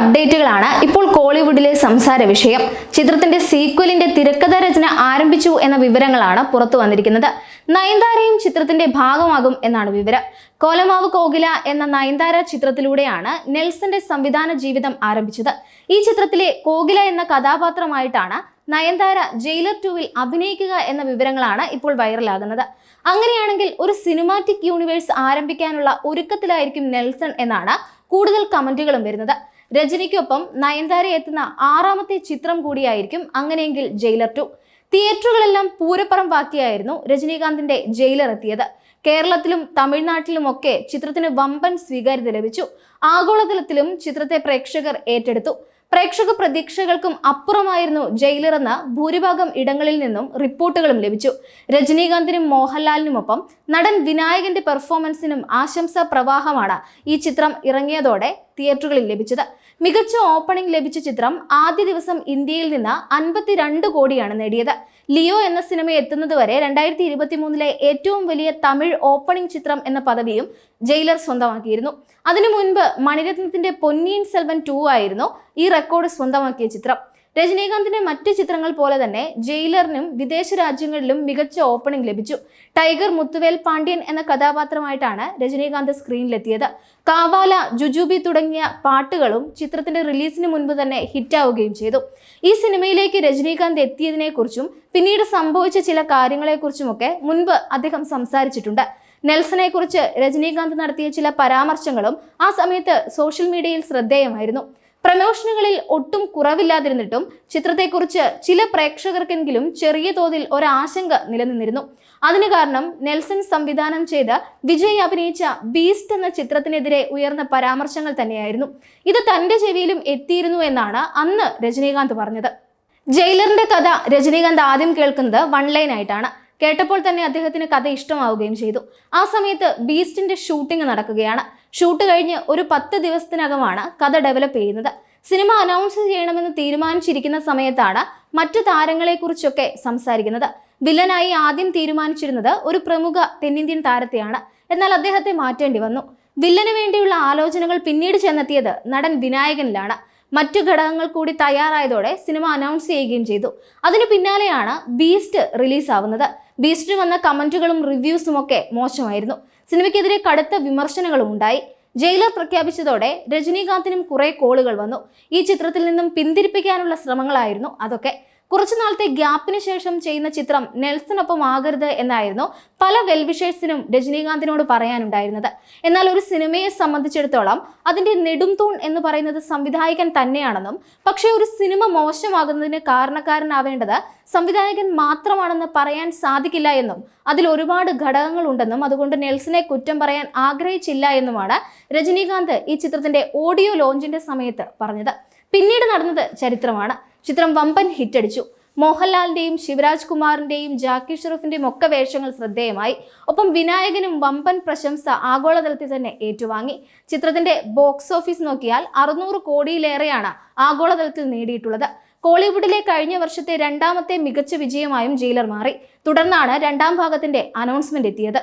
അപ്ഡേറ്റുകളാണ് ഇപ്പോൾ കോളിവുഡിലെ സംസാര വിഷയം. ചിത്രത്തിന്റെ സീക്വലിന്റെ തിരക്കഥ രചന ആരംഭിച്ചു എന്ന വിവരങ്ങളാണ് പുറത്തു വന്നിരിക്കുന്നത്. നയൻതാരയും ചിത്രത്തിന്റെ ഭാഗമാകും എന്നാണ് വിവരം. കോലമാവ് കോകില എന്ന നയൻതാര ചിത്രത്തിലൂടെയാണ് നെൽസന്റെ സംവിധാന ജീവിതം ആരംഭിച്ചത്. ഈ ചിത്രത്തിലെ കോകില എന്ന കഥാപാത്രമായിട്ടാണ് നയൻതാര ജയിലർ ടൂവിൽ അഭിനയിക്കുക എന്ന വിവരങ്ങളാണ് ഇപ്പോൾ വൈറലാകുന്നത്. അങ്ങനെയാണെങ്കിൽ ഒരു സിനിമാറ്റിക് യൂണിവേഴ്സ് ആരംഭിക്കാനുള്ള ഒരുക്കത്തിലായിരിക്കും നെൽസൺ എന്നാണ് കൂടുതൽ കമന്റുകളും വരുന്നത്. രജനിക്കൊപ്പം നയൻതാര എത്തുന്ന ആറാമത്തെ ചിത്രം കൂടിയായിരിക്കും അങ്ങനെയെങ്കിൽ ജയിലർ ടു. തിയേറ്ററുകളെല്ലാം പൂരപ്പറമ്പാക്കിയായിരുന്നു രജനീകാന്തിന്റെ ജയിലർ എത്തിയത്. കേരളത്തിലും തമിഴ്നാട്ടിലുമൊക്കെ ചിത്രത്തിന് വമ്പൻ സ്വീകാര്യത ലഭിച്ചു. ആഗോളതലത്തിലും ചിത്രത്തെ പ്രേക്ഷകർ ഏറ്റെടുത്തു. പ്രേക്ഷക പ്രതീക്ഷകൾക്കും അപ്പുറമായിരുന്നു എന്ന ഭൂരിഭാഗം ഇടങ്ങളിൽ നിന്നും റിപ്പോർട്ടുകളും ലഭിച്ചു. രജനീകാന്തിനും മോഹൻലാലിനുമൊപ്പം നടൻ വിനായകന്റെ പെർഫോമൻസിനും ആശംസാ പ്രവാഹമാണ് ഈ ചിത്രം ഇറങ്ങിയതോടെ തിയേറ്ററുകളിൽ ലഭിച്ചത്. മികച്ച ഓപ്പണിംഗ് ലഭിച്ച ചിത്രം ആദ്യ ദിവസം ഇന്ത്യയിൽ നിന്ന് അൻപത്തിരണ്ട് കോടിയാണ് നേടിയത്. ലിയോ എന്ന സിനിമ എത്തുന്നതുവരെ രണ്ടായിരത്തി ഇരുപത്തി മൂന്നിലെ ഏറ്റവും വലിയ തമിഴ് ഓപ്പണിംഗ് ചിത്രം എന്ന പദവിയും ജയിലർ സ്വന്തമാക്കിയിരുന്നു. അതിനു മുൻപ് മണിരത്നത്തിന്റെ പൊന്നിയിൻ സെൽവൻ ടു ആയിരുന്നു ഈ റെക്കോർഡ് സ്വന്തമാക്കിയ ചിത്രം. രജനീകാന്തിന്റെ മറ്റ് ചിത്രങ്ങൾ പോലെ തന്നെ ജയിലറിനും വിദേശ രാജ്യങ്ങളിലും മികച്ച ഓപ്പണിംഗ് ലഭിച്ചു. ടൈഗർ മുത്തുവേൽ പാണ്ഡ്യൻ എന്ന കഥാപാത്രമായിട്ടാണ് രജനീകാന്ത് സ്ക്രീനിലെത്തിയത് കാവാല ജുജുബി തുടങ്ങിയ പാട്ടുകളും ചിത്രത്തിന്റെ റിലീസിന് മുൻപ് തന്നെ ഹിറ്റാവുകയും ചെയ്തു. ഈ സിനിമയിലേക്ക് രജനീകാന്ത് എത്തിയതിനെക്കുറിച്ചും പിന്നീട് സംഭവിച്ച ചില കാര്യങ്ങളെക്കുറിച്ചുമൊക്കെ മുൻപ് അദ്ദേഹം സംസാരിച്ചിട്ടുണ്ട്. നെൽസനെ കുറിച്ച് രജനീകാന്ത് നടത്തിയ ചില പരാമർശങ്ങളും ആ സമയത്ത് സോഷ്യൽ മീഡിയയിൽ ശ്രദ്ധേയമായിരുന്നു. പ്രമോഷനുകളിൽ ഒട്ടും കുറവില്ലാതിരുന്നിട്ടും ചിത്രത്തെക്കുറിച്ച് ചില പ്രേക്ഷകർക്കെങ്കിലും ചെറിയ തോതിൽ ഒരാശങ്ക നിലനിന്നിരുന്നു. അതിന് കാരണം നെൽസൺ സംവിധാനം ചെയ്ത വിജയ് അഭിനയിച്ച ബീസ്റ്റ് എന്ന ചിത്രത്തിനെതിരെ ഉയർന്ന പരാമർശങ്ങൾ തന്നെയായിരുന്നു. ഇത് തന്റെ ചെവിയിലും എത്തിയിരുന്നു എന്നാണ് അന്ന് രജനീകാന്ത് പറഞ്ഞത്. ജയിലറിന്റെ കഥ രജനീകാന്ത് ആദ്യം കേൾക്കുന്നത് വൺ ലൈൻ ആയിട്ടാണ് കേട്ടപ്പോൾ തന്നെ അദ്ദേഹത്തിന് കഥ ഇഷ്ടമാവുകയും ചെയ്തു. ആ സമയത്ത് ബീസ്റ്റിന്റെ ഷൂട്ടിംഗ് നടക്കുകയാണ്. ഷൂട്ട് കഴിഞ്ഞ് ഒരു പത്ത് ദിവസത്തിനകമാണ് കഥ ഡെവലപ്പ് ചെയ്യുന്നത്. സിനിമ അനൗൺസ് ചെയ്യണമെന്ന് തീരുമാനിച്ചിരിക്കുന്ന സമയത്താണ് മറ്റു താരങ്ങളെക്കുറിച്ചൊക്കെ സംസാരിക്കുന്നത്. വില്ലനായി ആദ്യം തീരുമാനിച്ചിരുന്നത് ഒരു പ്രമുഖ തെന്നിന്ത്യൻ താരത്തെയാണ്. എന്നാൽ അദ്ദേഹത്തെ മാറ്റേണ്ടി വന്നു. വില്ലന് വേണ്ടിയുള്ള ആലോചനകൾ പിന്നീട് ചെന്നെത്തിയത് നടൻ വിനായകനിലാണ്. മറ്റു ഘടകങ്ങൾ കൂടി തയ്യാറായതോടെ സിനിമ അനൗൺസ് ചെയ്യുകയും ചെയ്തു. അതിനു പിന്നാലെയാണ് ബീസ്റ്റ് റിലീസാവുന്നത് ബീസ്റ്റിന് വന്ന കമന്റുകളും റിവ്യൂസും ഒക്കെ മോശമായിരുന്നു. സിനിമയ്ക്കെതിരെ കടുത്ത വിമർശനങ്ങളും ഉണ്ടായി. ജയിലർ പ്രഖ്യാപിച്ചതോടെ രജനീകാന്തിനും കുറെ കോളുകൾ വന്നു. ഈ ചിത്രത്തിൽ നിന്നും പിന്തിരിപ്പിക്കാനുള്ള ശ്രമങ്ങളായിരുന്നു അതൊക്കെ. കുറച്ചു നാളത്തെ ഗ്യാപ്പിന് ശേഷം ചെയ്യുന്ന ചിത്രം നെൽസനൊപ്പം ആകരുത് എന്നായിരുന്നു പല വെൽവിഷേഴ്സിനും രജനീകാന്തിനോട് പറയാനുണ്ടായിരുന്നത്. എന്നാൽ ഒരു സിനിമയെ സംബന്ധിച്ചിടത്തോളം അതിന്റെ നെടുംതൂൺ എന്ന് പറയുന്നത് സംവിധായകൻ തന്നെയാണെന്നും പക്ഷേ ഒരു സിനിമ മോശമാകുന്നതിന് കാരണക്കാരനാവേണ്ടത് സംവിധായകൻ മാത്രമാണെന്ന് പറയാൻ സാധിക്കില്ല എന്നും അതിൽ ഒരുപാട് ഘടകങ്ങളുണ്ടെന്നും അതുകൊണ്ട് നെൽസനെ കുറ്റം പറയാൻ ആഗ്രഹിച്ചില്ല എന്നുമാണ് രജനീകാന്ത് ഈ ചിത്രത്തിന്റെ ഓഡിയോ ലോഞ്ചിന്റെ സമയത്ത് പറഞ്ഞത്. പിന്നീട് നടന്നത് ചരിത്രമാണ്. ചിത്രം വമ്പൻ ഹിറ്റ് അടിച്ചു മോഹൻലാലിന്റെയും ശിവരാജ് കുമാറിന്റെയും ജാക്കി ഷെറൂഫിന്റെയും ഒക്കെ വേഷങ്ങൾ ശ്രദ്ധേയമായി. ഒപ്പം വിനായകനും വമ്പൻ പ്രശംസ ആഗോളതലത്തിൽ തന്നെ ഏറ്റുവാങ്ങി. ചിത്രത്തിന്റെ ബോക്സ് ഓഫീസ് നോക്കിയാൽ അറുന്നൂറ് കോടിയിലേറെയാണ് ആഗോളതലത്തിൽ നേടിയിട്ടുള്ളത്. കോളിവുഡിലെ കഴിഞ്ഞ വർഷത്തെ രണ്ടാമത്തെ മികച്ച വിജയമായും ജയിലർ മാറി. തുടർന്നാണ് രണ്ടാം ഭാഗത്തിന്റെ അനൗൺസ്മെന്റ് എത്തിയത്.